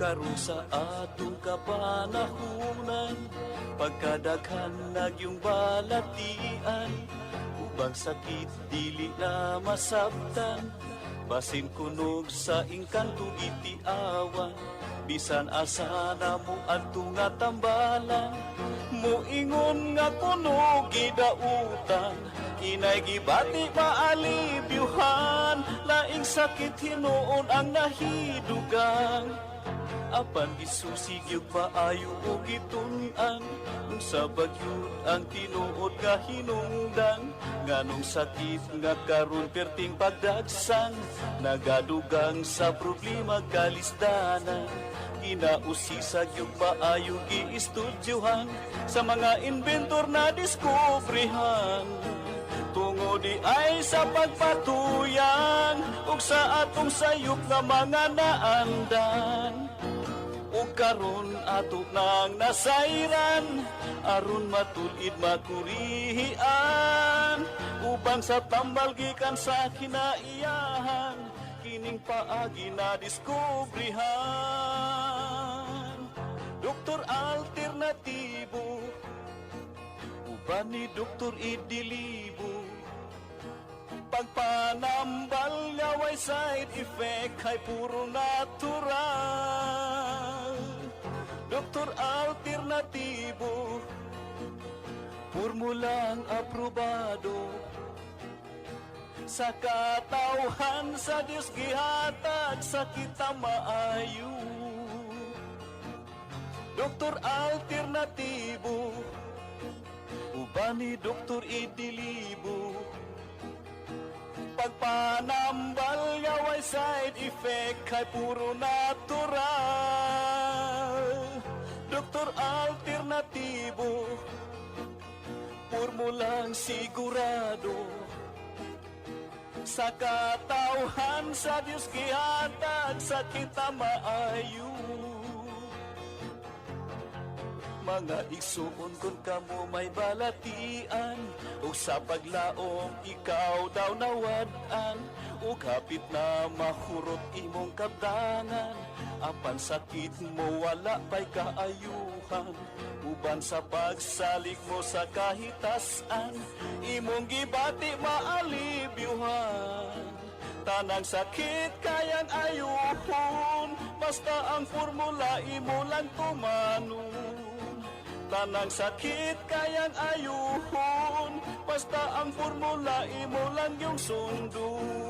karon sa atong kapanahunan. Pagkadaghan nagyong balatian ubang sakit dili na masabtan. Basin kunog sa ingkanto itiawan bisan asa na mo adto nga tambalan. Muingon nga kuno gidautan inay gibati maalibyuhan laing sakit hinuon ang nahidugang apan gisusig yung paayo o gitunan sa bagyod ang tinuod nga hinungdan Nganong sakit nga karon perting pagdagsan. Nagadugang sa problema kalisdanan. Ginausisag yung paayo giistudyohan Sa mga inventor na diskubrihan. Tungo di ay sa pagpatuyan ug sa atong sayop nga mga naandan ug karon ato nang nasayran aron matulid makurihian ubang sa tambal gikan sa kinaiyahan kining paagi na diskubrihan. Doktor Alternatibo Uban ni Doktor Idilibo. Pagpanambal niya way side effect Ay puro natural Formulang aprobado Sa katauhan sa Diyos gihatag Sa kita maayo. Doktor Alternatibo Uban ni Doktor Idilibo. Pagpanambal nga way side effect Kay puro natural. Doktor Alternatibo Formulang sigurado. Sa katauhan sa Diyos gihatag Sa kita maayo. Mga igsuon kung kamo may balatian ug sa paglaom ikaw daw nawadan. Ug hapit na mahurot imong kabdangan apan sakit mo wala pa'y kaayuhan uban sa pagsalig mo sa kahitasan. Imong gibati maalibyuhan Tanang sakit kayang ayuhon Basta ang formula imo lang tumanon. Tanang sakit kayang ayuhon Basta ang formula imo lang yung sundon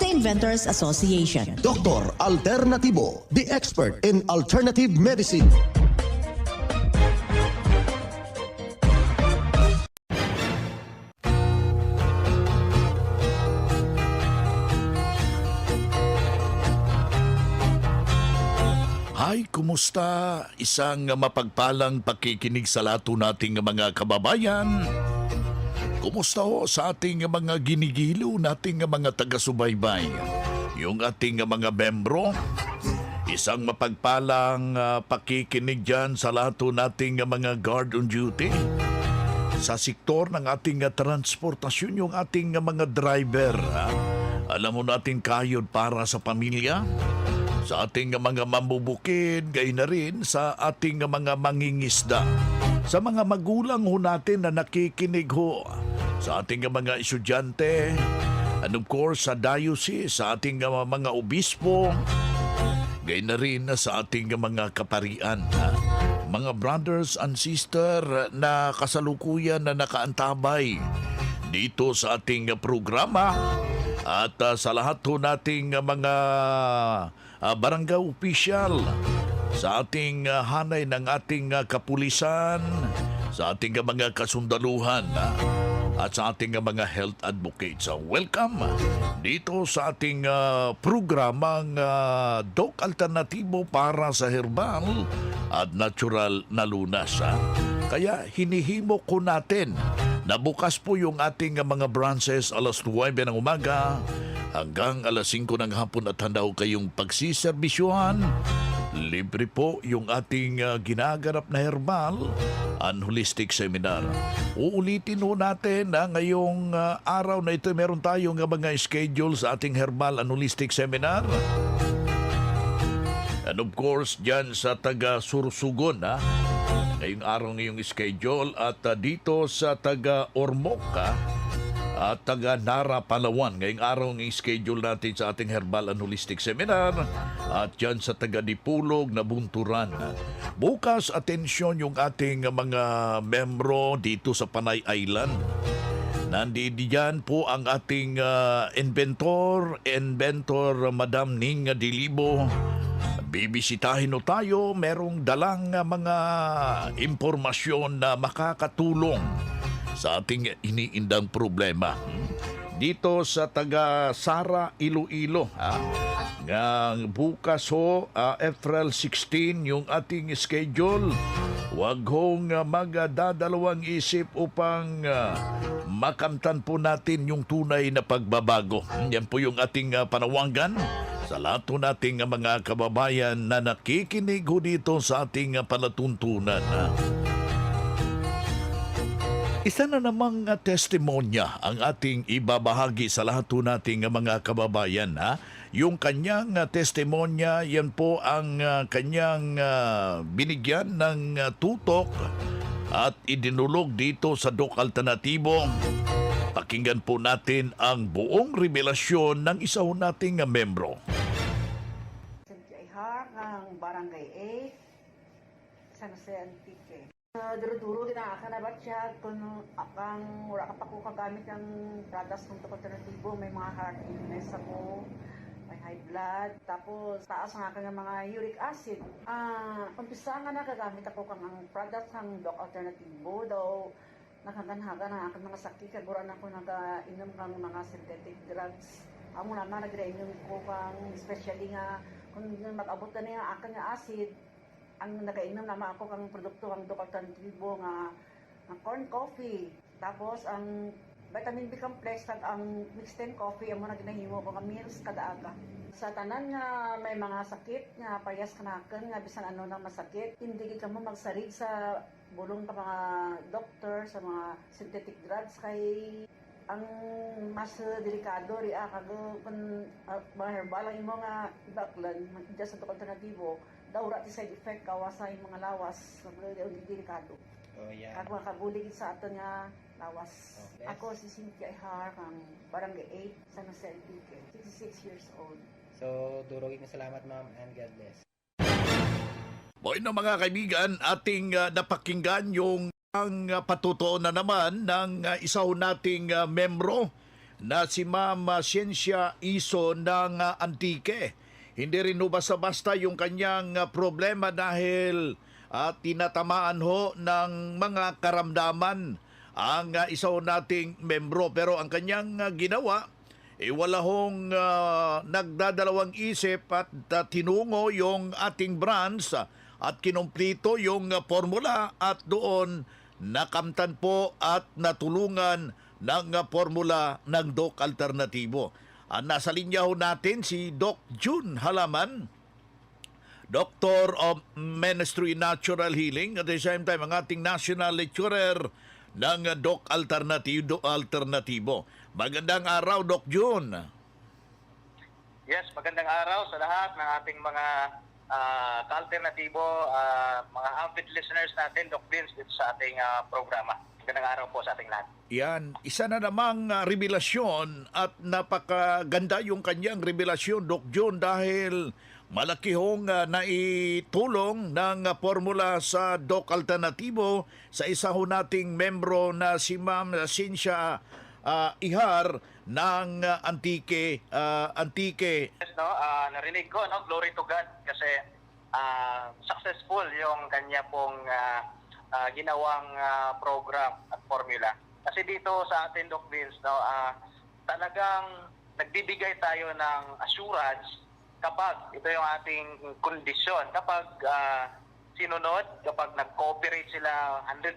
the Inventors Association. Dr. Alternativo, the expert in alternative medicine. Ay, kumusta? Isang mapagpalang pakikinig sa lato nating mga kababayan. Kumusta ho sa ating mga ginigiliw nating mga taga-subaybay? Yung ating mga membro? Isang mapagpalang ah, pakikinig dyan sa lato nating mga guard on duty? Sa sektor ng ating ah, transportasyon, yung ating ah, mga driver. ha? Alam mo natin kayod para sa pamilya? sa ating mga mamubukid, gay na rin sa ating mga mangingisda. Sa mga magulang ho natin na nakikinig ho, sa ating mga estudyante, and of course sa diocese, sa ating mga obispo, gay na rin sa ating mga kaparian. Mga brothers and sister na kasalukuyan na nakaantabay dito sa ating programa at ah, sa lahat ho nating mga ah, barangay official sa ating ah, hanay ng ating kapulisan, sa ating mga kasundaluhan ah, at sa ating ah, mga health advocates. So, welcome ah, dito sa ating ah, programang ah, Doc Alternatibo para sa herbal at natural na lunas. ah. Kaya hinihimo ko natin na bukas po yung ating mga branches alas 9 ng umaga hanggang alas 5 ng hapon at handa ho kayong pagsiserbisyuhan. Libre po yung ating ah, ginaganap na herbal and holistic seminar. Uulitin ho natin na ngayong ah, araw na ito meron tayong mga schedule sa ating herbal and holistic seminar. And of course, dyan sa taga Sursugon, ha? Ngayong araw ngayong schedule at ah, dito sa taga Ormoc, ha? At taga Nara, Palawan. Ngayong araw ng schedule natin sa ating Herbal and Holistic Seminar. At dyan sa taga Dipulog na Bunturan. Bukas, atensyon yung ating mga membro dito sa Panay Island. Nandiyan po ang ating ah, inventor, inventor Madam Ning Dilibo. Bibisitahin no tayo, merong dalang mga impormasyon na makakatulong sa ating iniindang problema. Dito sa taga Sara, Iloilo, ha? Ngang bukas ho, ah, April 16, yung ating schedule. Huwag hong ah, magdadalawang isip upang ah, makamtan po natin yung tunay na pagbabago. Yan po yung ating ah, panawagan sa lahat po nating mga kababayan na nakikinig ho dito sa ating ah, palatuntunan. Isa na namang uh, testimonya ang ating ibabahagi sa lahat nating uh, mga kababayan. Ha? Yung kanyang uh, testimonya, yan po ang uh, kanyang binigyan ng tutok at idinulog dito sa Dok Alternatibo. Pakinggan po natin ang buong revelasyon ng isa ho nating membro. Cynthia Ihar ng Barangay 8, San Jose Uh, duro-duro din ang akin na ba't siya kung akang wala ka pa ko kagamit ng products ng alternatibo, may mga heart illness ako, may high blood, tapos taas ang aking mga uric acid. Ah, umpisa nga nagagamit ako kang ang products ng Doc Alternativo, daw nakaganhagan ang aking mga sakit, kaguran ako nagainom kang mga synthetic drugs. Amo naman nagre-inom ko kang especially nga kung mag-abot na niya akin nga acid, ang nagainom naman ako kang produkto ang Doc Alternativo nga ang corn coffee. Tapos ang vitamin B complex kag ang mixed 10 coffee amo na ginahimo ko nga meals kada aga. Sa tanan nga may mga sakit nga parehas kanaken nga bisan ano na masakit, hindi gid kamo magsarig sa bulong ka mga doktor sa mga synthetic drugs kay ang mas delikado ri ah kag kun uh, mga herbal ang imo nga ibaklan magdya sa alternatibo daw ra ti side effect kawasa yung mga lawas kag delikado. Oh, yeah. Kag mga kabulig sa aton nga lawas. Okay. Ako si Cynthia Ihar kang Barangay 8 San Jose Antique, 66 years old. So, durugin na salamat ma'am and God bless. Boy na mga kaibigan, ating uh, napakinggan yung ang uh, patutuo na naman ng uh, isa ho nating uh, membro na si Ma'am Ciencia Iso ng uh, Antique. Hindi rin ho basta-basta yung kanyang uh, problema dahil uh, tinatamaan ho ng mga karamdaman ang uh, isa nating membro. Pero ang kanyang uh, ginawa, eh wala hong ah, nagdadalawang isip at ah, tinungo yung ating branch ah, at kinomplito yung ah, formula at doon nakamtan po at natulungan ng ah, formula ng Doc Alternatibo. Ah, nasa linya ho natin si Doc June Halaman, Doctor of Ministry Natural Healing at the same time ang ating national lecturer ng Doc Alternativo. Alternativo. Magandang araw, Doc June. Yes, magandang araw sa lahat ng ating mga uh, ka-alternatibo, ah, mga avid listeners natin, Doc Vince, dito sa ating ah, programa. Magandang araw po sa ating lahat. Yan, isa na namang ah, revelasyon at napakaganda yung kanyang revelasyon, Doc June, dahil malaki hong ah, naitulong ng ah, formula sa Doc Alternativo sa isa ho nating membro na si Ma'am Cynthia ah, Ihar ng ah, Antique, ah, Antique. Yes, no, ah, narinig ko, no, glory to God, kasi ah, successful yung kanya pong ah, ah, ginawang ah, program at formula. Kasi dito sa atin, Doc Vince, no, ah, talagang nagbibigay tayo ng assurance kapag ito yung ating kondisyon, kapag ah, sinunod, kapag nag-cooperate sila 100%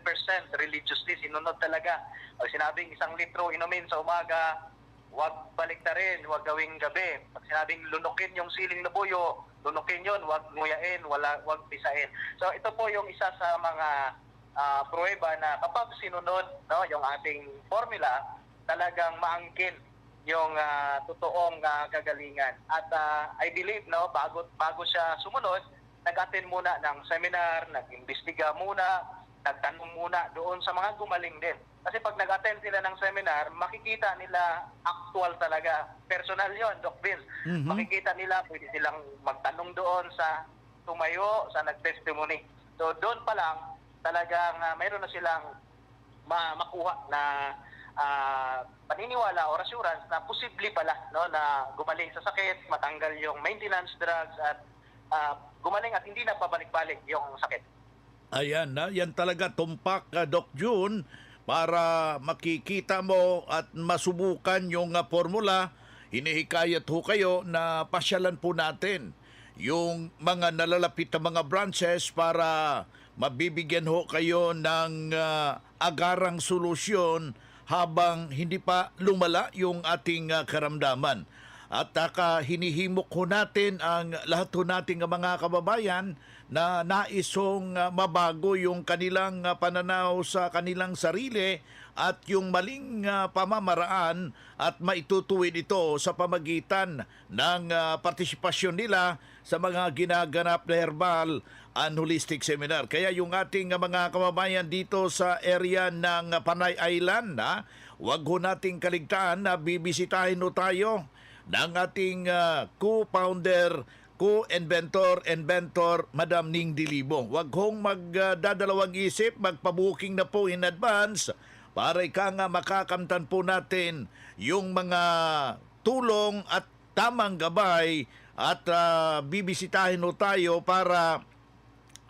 religiously, sinunod talaga. Pag sinabing isang litro inumin sa umaga, huwag baliktarin, huwag gawing gabi. Pag sinabing lunukin yung siling na buyo, lunukin yon, huwag nguyain, wala, huwag pisain. So ito po yung isa sa mga ah, pruweba na kapag sinunod no, yung ating formula, talagang maangkin yung ah, totoong ah, kagalingan. At ah, I believe no bago bago siya sumunod, nag-attend muna ng seminar, nag-imbestiga muna, nagtanong muna doon sa mga gumaling din. Kasi pag nag-attend sila ng seminar, makikita nila actual talaga. Personal yon Doc Vince. Makikita nila, pwede silang magtanong doon sa tumayo, sa nag-testimony. So doon pa lang, talagang ah, mayroon na silang ma- makuha na ah, paniniwala or assurance na posible pala no na gumaling sa sakit, matanggal yung maintenance drugs at ah, gumaling at hindi na pabalik-balik yung sakit. Ayan na, yan talaga tumpak uh, Doc June para makikita mo at masubukan yung uh, formula. Hinihikayat ho kayo na pasyalan po natin yung mga nalalapit na mga branches para mabibigyan ho kayo ng uh, agarang solusyon habang hindi pa lumala yung ating uh, karamdaman. At taka hinihimok ho natin ang lahat ho nating mga kababayan na naisong uh, mabago yung kanilang uh, pananaw sa kanilang sarili at yung maling uh, pamamaraan at maitutuwid ito sa pamagitan ng uh, partisipasyon nila sa mga ginaganap na herbal and holistic seminar. Kaya yung ating uh, mga kababayan dito sa area ng uh, Panay Island, ha, wag ho nating kaligtaan na bibisitahin ho tayo ng ating ah, co-founder, co-inventor, inventor, Madam Ning Dilibo. Huwag hong magdadalawang isip, magpa-booking na po in advance para ika nga makakamtan po natin yung mga tulong at tamang gabay at ah, bibisitahin ho tayo para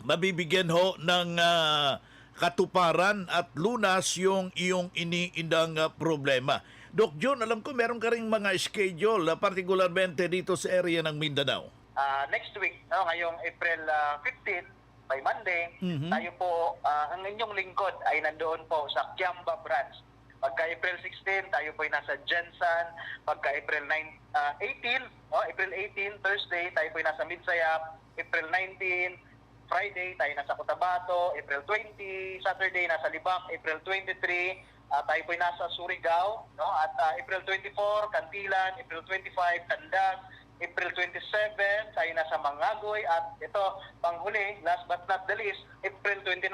mabibigyan ho ng ah, katuparan at lunas yung iyong iniindang ah, problema. Doc John, alam ko meron ka rin mga schedule, ah, particularmente dito sa area ng Mindanao. Ah, next week, no, ngayong April ah, 15, by Monday, Mhm. tayo po, ah, ang inyong lingkod ay nandoon po sa Kiamba branch. Pagka April 16, tayo po ay nasa Jensen. Pagka April 9, ah, 18, oh, April 18, Thursday, tayo po ay nasa Midsayap. April 19, Friday, tayo nasa Cotabato. April 20, Saturday, nasa Libak. April 23, ah, tayo po ay nasa Surigao. No? At ah, April 24, Cantilan. April 25, Tandag. April 27, tayo nasa Mangagoy. At ito, panghuli, last but not the least, April 29,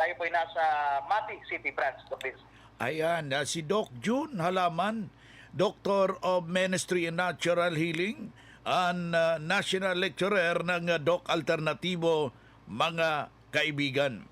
tayo po nasa Mati City branch. Doc Vince. Ayan, ah, si Doc June Halaman, Doctor of Ministry and Natural Healing, and ah, National Lecturer ng ah, Doc Alternativo, mga kaibigan.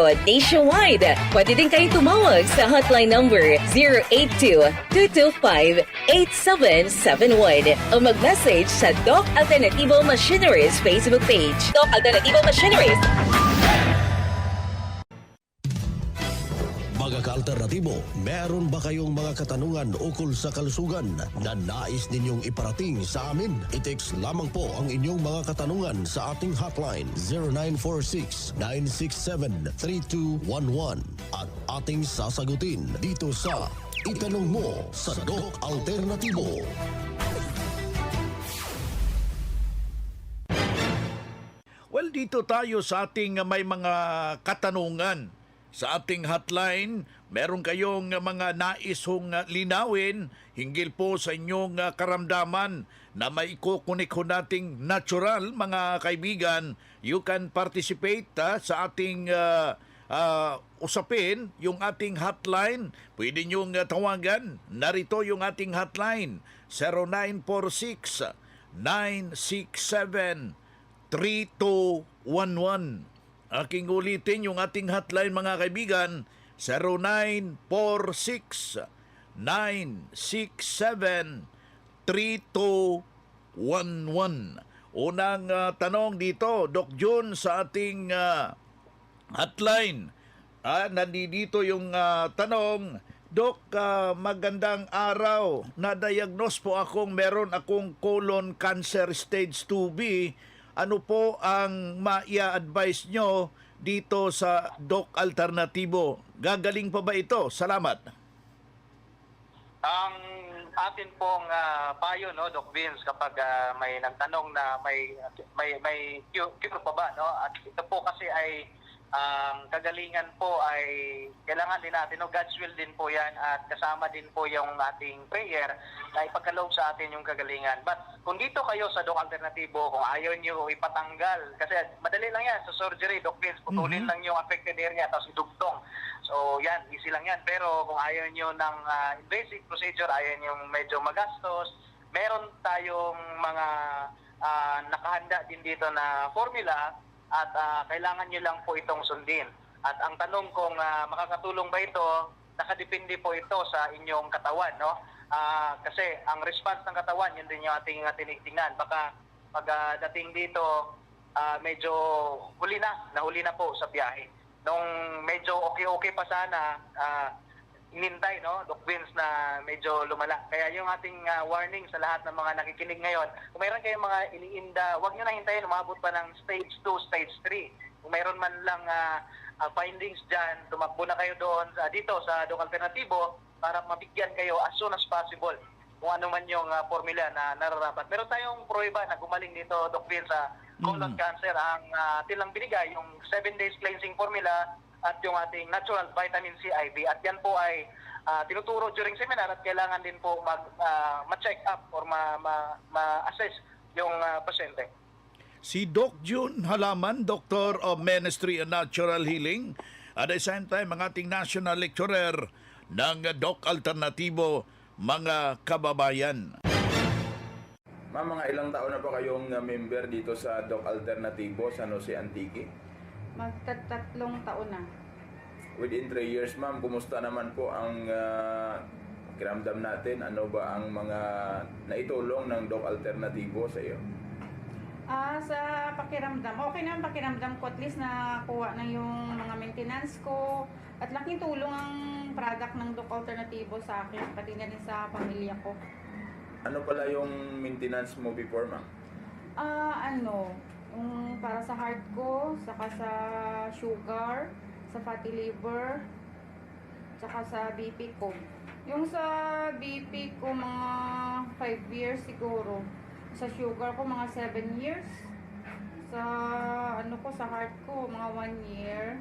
nationwide. Pwede din kayong tumawag sa hotline number 082-225-8771 o mag-message sa Doc Alternativo Machineries Facebook page. Doc Alternativo Machineries. Mga ka-alternatibo, meron ba kayong mga katanungan ukol sa kalusugan na nais ninyong iparating sa amin? I-text lamang po ang inyong mga katanungan sa ating hotline 0946-967-3211 at ating sasagutin dito sa Itanong Mo sa Doc Alternatibo. Well, dito tayo sa ating may mga katanungan. Sa ating hotline, meron kayong uh, mga nais hong uh, linawin hinggil po sa inyong uh, karamdaman na may ikukunik ho nating natural, mga kaibigan. You can participate uh, sa ating uh, uh, usapin, yung ating hotline. Pwede niyong uh, tawagan. Narito yung ating hotline. 0946 967 3211. Aking ulitin yung ating hotline mga kaibigan, 0946 967 3211. Unang ah, tanong dito, Doc Jun, sa ating ah, hotline. Ah, nandito yung ah, tanong, Dok, ah, magandang araw. Na-diagnose po akong meron akong colon cancer stage 2B. Ano po ang maia-advise nyo dito sa Doc Alternatibo? Gagaling pa ba ito? Salamat. Ang atin pong ah, payo no Doc Vince kapag ah, may nagtanong na may may may cure, cure pa ba no at ito po kasi ay ang kagalingan po ay kailangan din natin no God's will din po yan at kasama din po yung ating prayer na ipagkaloob sa atin yung kagalingan. But kung dito kayo sa Doc Alternatibo kung ayaw niyo ipatanggal kasi madali lang yan sa surgery Doc Vince putulin lang yung affected area tapos idugtong. So yan, easy lang yan. Pero kung ayaw nyo ng ah, invasive procedure, ayaw nyo medyo magastos, meron tayong mga ah, nakahanda din dito na formula at ah, kailangan nyo lang po itong sundin. At ang tanong kung ah, makakatulong ba ito, nakadepende po ito sa inyong katawan. No? Ah, kasi ang response ng katawan, yun din yung ating uh, tinitingnan. Baka pag ah, dating dito, ah, medyo huli na, nahuli na po sa biyahe nung medyo okay-okay pa sana, ah, inintay, no, Doc Vince, na medyo lumala. Kaya yung ating ah, warning sa lahat ng mga nakikinig ngayon, kung mayroon kayong mga iniinda, huwag nyo na hintayin, umabot pa ng stage 2, stage 3. Kung mayroon man lang ah, ah, findings dyan, tumakbo na kayo doon sa, dito sa Doc Alternativo para mabigyan kayo as soon as possible kung ano man yung ah, formula na nararapat. Meron tayong prueba na gumaling dito, Doc Vince, sa colon cancer. Ang uh, tilang binigay, yung 7 days cleansing formula at yung ating natural vitamin C IV. At yan po ay ah, tinuturo during seminar at kailangan din po mag, ah, ma-check up or ma- ma- ma-assess yung ah, pasyente. Si Doc June Halaman, Doctor of Ministry and Natural Healing, at the same time, ang ating national lecturer ng Doc Alternatibo, mga kababayan. Ma'am, mga ilang taon na ba kayong uh, member dito sa Doc Alternativo San Jose Antique? Magtatatlong taon na. Within 3 years, ma'am, kumusta naman po ang uh, kiramdam natin? Ano ba ang mga naitulong ng Doc Alternativo sa iyo? Ah, sa pakiramdam, okay naman pakiramdam ko at least na kuha na yung mga maintenance ko at laking tulong ang product ng Doc Alternativo sa akin, pati na rin sa pamilya ko. Ano pala yung maintenance mo before, ma'am? Ah, ano, yung para sa heart ko, saka sa sugar, sa fatty liver, saka sa BP ko. Yung sa BP ko, mga 5 years siguro. Sa sugar ko, mga 7 years. Sa ano ko, sa heart ko, mga 1 year.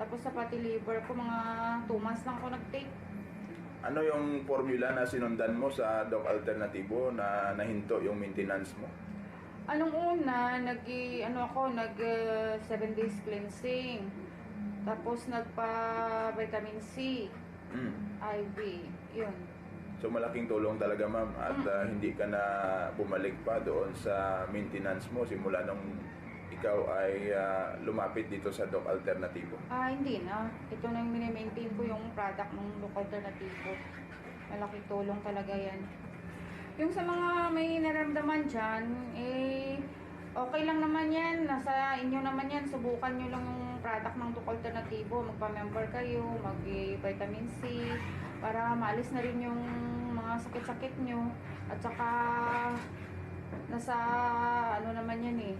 Tapos sa pati liver ko, mga 2 months lang ako nag-take. Ano yung formula na sinundan mo sa Doc Alternativo na nahinto yung maintenance mo? Anong una, nag ano ako, nag 7 days cleansing. Tapos nagpa vitamin C, Mm. IV, yun. So malaking tulong talaga ma'am at ah, hindi ka na bumalik pa doon sa maintenance mo simula nung ikaw ay ah, lumapit dito sa Doc Alternativo. Ah, hindi na. Ito na yung mini-maintain ko yung product ng look alternativo. Malaking tulong talaga yan. Yung sa mga may naramdaman dyan, eh, okay lang naman yan. Nasa inyo naman yan. Subukan nyo lang yung product ng look alternativo. Magpa-member kayo, mag-vitamin C, para maalis na rin yung mga sakit-sakit nyo. At saka, nasa, ano naman yan eh,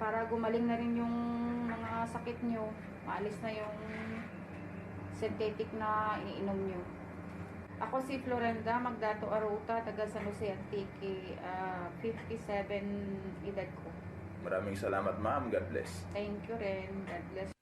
para gumaling na rin yung mga sakit nyo, maalis na yung synthetic na iniinom nyo. Ako si Florenda Magdato Aruta, taga San Jose Antique, ah, 57 edad ko. Maraming salamat ma'am. God bless. Thank you rin. God bless.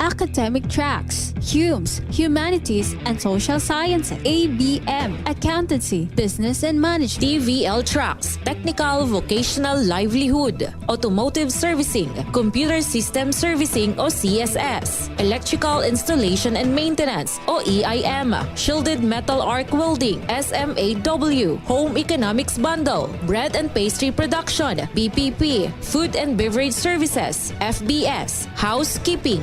Academic tracks, Humes, Humanities and Social Sciences, ABM, Accountancy, Business and Management, TVL tracks, technical vocational livelihood, automotive servicing, computer system servicing o CSS, electrical installation and maintenance o EIM, shielded metal arc welding, SMAW, home economics bundle, bread and pastry production, BPP, food and beverage services, FBS, housekeeping,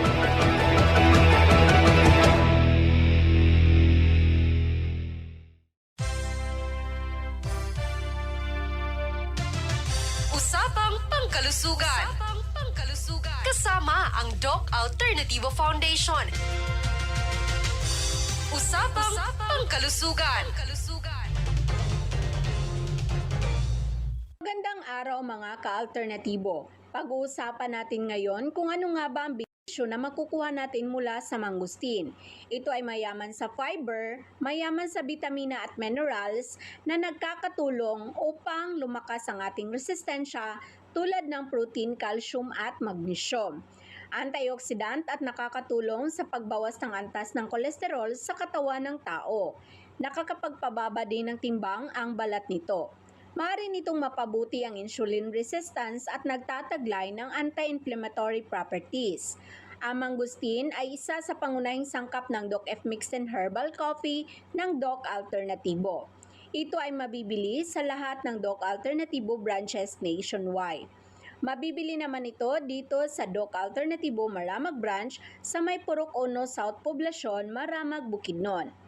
Araw mga ka-alternatibo. Pag-uusapan natin ngayon kung ano nga ba ang bisyo na makukuha natin mula sa mangustin. Ito ay mayaman sa fiber, mayaman sa vitamina at minerals na nagkakatulong upang lumakas ang ating resistensya tulad ng protein, calcium at magnesium. Antioxidant at nakakatulong sa pagbawas ng antas ng kolesterol sa katawan ng tao. Nakakapagpababa din ng timbang ang balat nito. Maaari nitong mapabuti ang insulin resistance at nagtataglay ng anti-inflammatory properties. Ang mangustin ay isa sa pangunahing sangkap ng Doc F Mixed and Herbal Coffee ng Doc Alternativo. Ito ay mabibili sa lahat ng Doc Alternativo branches nationwide. Mabibili naman ito dito sa Doc Alternativo Maramag Branch sa may Purok Ono South Poblacion, Maramag, Bukidnon.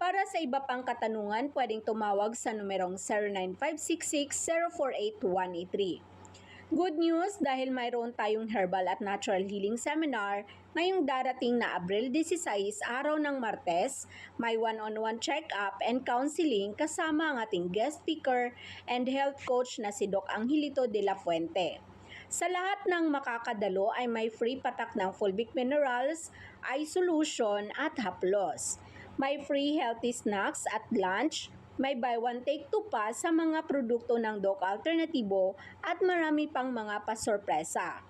Para sa iba pang katanungan, pwedeng tumawag sa numerong 0956-048-183. Good news dahil mayroon tayong herbal at natural healing seminar ngayong darating na Abril 16, araw ng Martes. May one-on-one check-up and counseling kasama ang ating guest speaker and health coach na si Doc Angelito de la Fuente. Sa lahat ng makakadalo ay may free patak ng fulvic minerals, eye solution at haplos. May free healthy snacks at lunch, may buy one take two pa sa mga produkto ng Doc Alternativo at marami pang mga pasorpresa.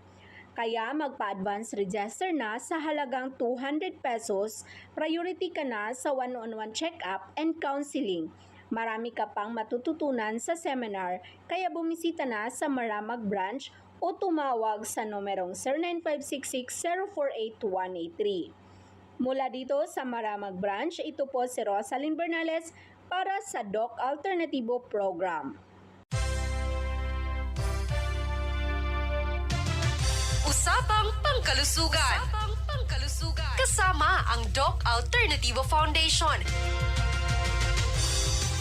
Kaya magpa-advance register na sa halagang 200 pesos, priority ka na sa one-on-one check-up and counseling. Marami ka pang matututunan sa seminar, kaya bumisita na sa Maramag Branch o tumawag sa numerong 0956-048-183. Mula dito sa Maramag Branch, ito po si Rosalyn Bernales, para sa Doc Alternativo program. Usapang pangkalusugan. Kasama ang Doc Alternativo Foundation.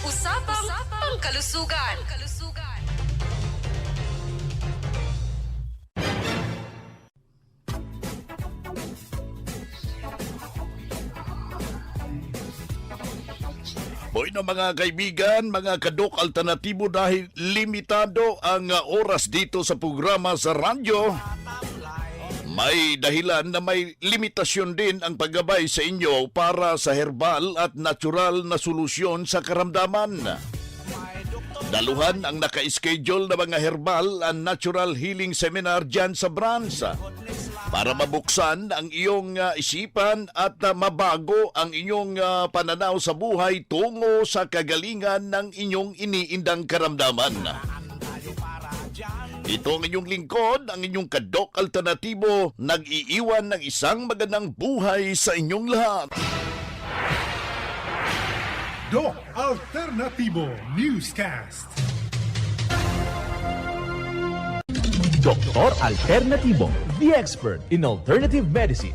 Usapang, pangkalusugan. Boy na mga kaibigan, mga kadok alternatibo dahil limitado ang uh, oras dito sa programa sa radyo. May dahilan na may limitasyon din ang paggabay sa inyo para sa herbal at natural na solusyon sa karamdaman. Daluhan ang naka-schedule na mga herbal and natural healing seminar dyan sa branch para mabuksan ang iyong uh, isipan at uh, mabago ang inyong uh, pananaw sa buhay tungo sa kagalingan ng inyong iniindang karamdaman. Ito ang inyong lingkod, ang inyong kadok alternatibo, nag-iiwan ng isang magandang buhay sa inyong lahat. Doc Alternativo Newscast. Doktor Alternativo, the expert in alternative medicine.